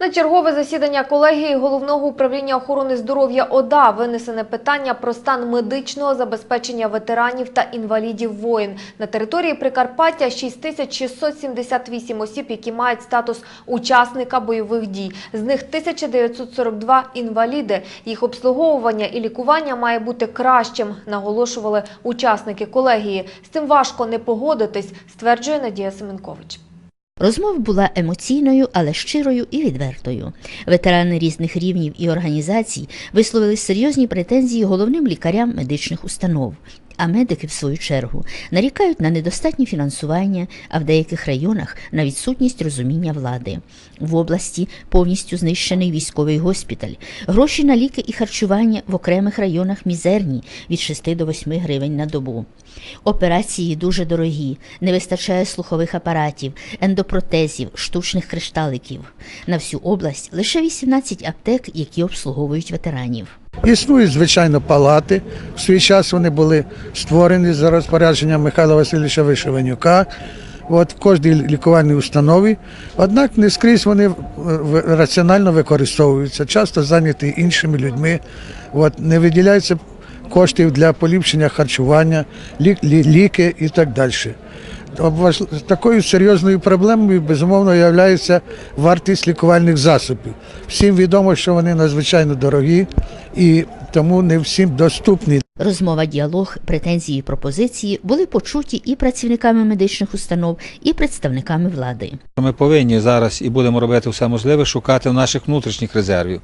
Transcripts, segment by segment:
На чергове засідання колегії головного управління охорони здоров'я ОДА винесене питання про стан медичного забезпечення ветеранів та інвалідів воїн. На території Прикарпаття 6678 осіб, які мають статус учасника бойових дій. З них 1942 інваліди. Їх обслуговування і лікування має бути кращим, наголошували учасники колегії. З цим важко не погодитись, стверджує Надія Семенкович. Розмова була емоційною, але щирою і відвертою. Ветерани різних рівнів і організацій висловили серйозні претензії головним лікарям медичних установ. А медики, в свою чергу, нарікають на недостатнє фінансування, а в деяких районах на відсутність розуміння влади. В області повністю знищений військовий госпіталь. Гроші на ліки і харчування в окремих районах мізерні від 6 до 8 гривень на добу. Операції дуже дорогі, не вистачає слухових апаратів, ендопротезів, штучних кришталиків. На всю область лише 18 аптек, які обслуговують ветеранів. Існують, звичайно, палати. В свій час вони були створені за розпорядженням Михайла Васильовича Вишиванюка. От в кожній лікувальній установі, однак не скрізь вони е, раціонально використовуються, часто зайняті іншими людьми. От, не виділяються коштів для поліпшення харчування, лік, лі- ліки і так далі. Обваж- Такою серйозною проблемою, безумовно, є вартість лікувальних засобів. Всім відомо, що вони надзвичайно дорогі і тому не всім доступні. Розмова, діалог, претензії, пропозиції були почуті і працівниками медичних установ, і представниками влади. Ми повинні зараз і будемо робити все можливе шукати в наших внутрішніх резервів.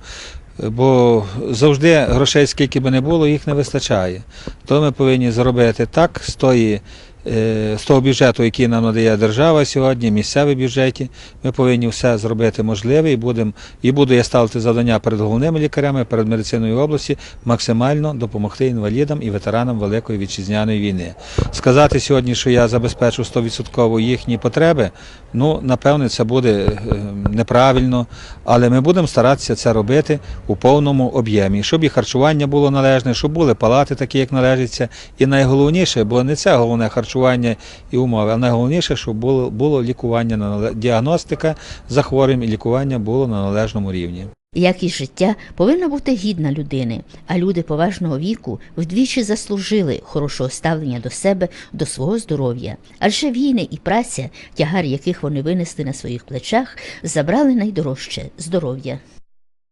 Бо завжди грошей, скільки би не було, їх не вистачає. То ми повинні зробити так з тої. Е, З того бюджету, який нам надає держава сьогодні, місцеві бюджети, ми повинні все зробити можливе і будемо і буду я ставити завдання перед головними лікарями, перед медициною області максимально допомогти інвалідам і ветеранам Великої вітчизняної війни. Сказати сьогодні, що я забезпечу 100% їхні потреби, ну напевне, це буде е, неправильно, але ми будемо старатися це робити у повному об'ємі, щоб і харчування було належне, щоб були палати такі, як належиться. І найголовніше, бо не це головне харчування і умови, а найголовніше, щоб було, було лікування на діагностика захворювань і лікування було на належному рівні. Якість життя повинна бути гідна людини, а люди поважного віку вдвічі заслужили хорошого ставлення до себе, до свого здоров'я. Адже війни і праця, тягар яких вони винесли на своїх плечах, забрали найдорожче здоров'я.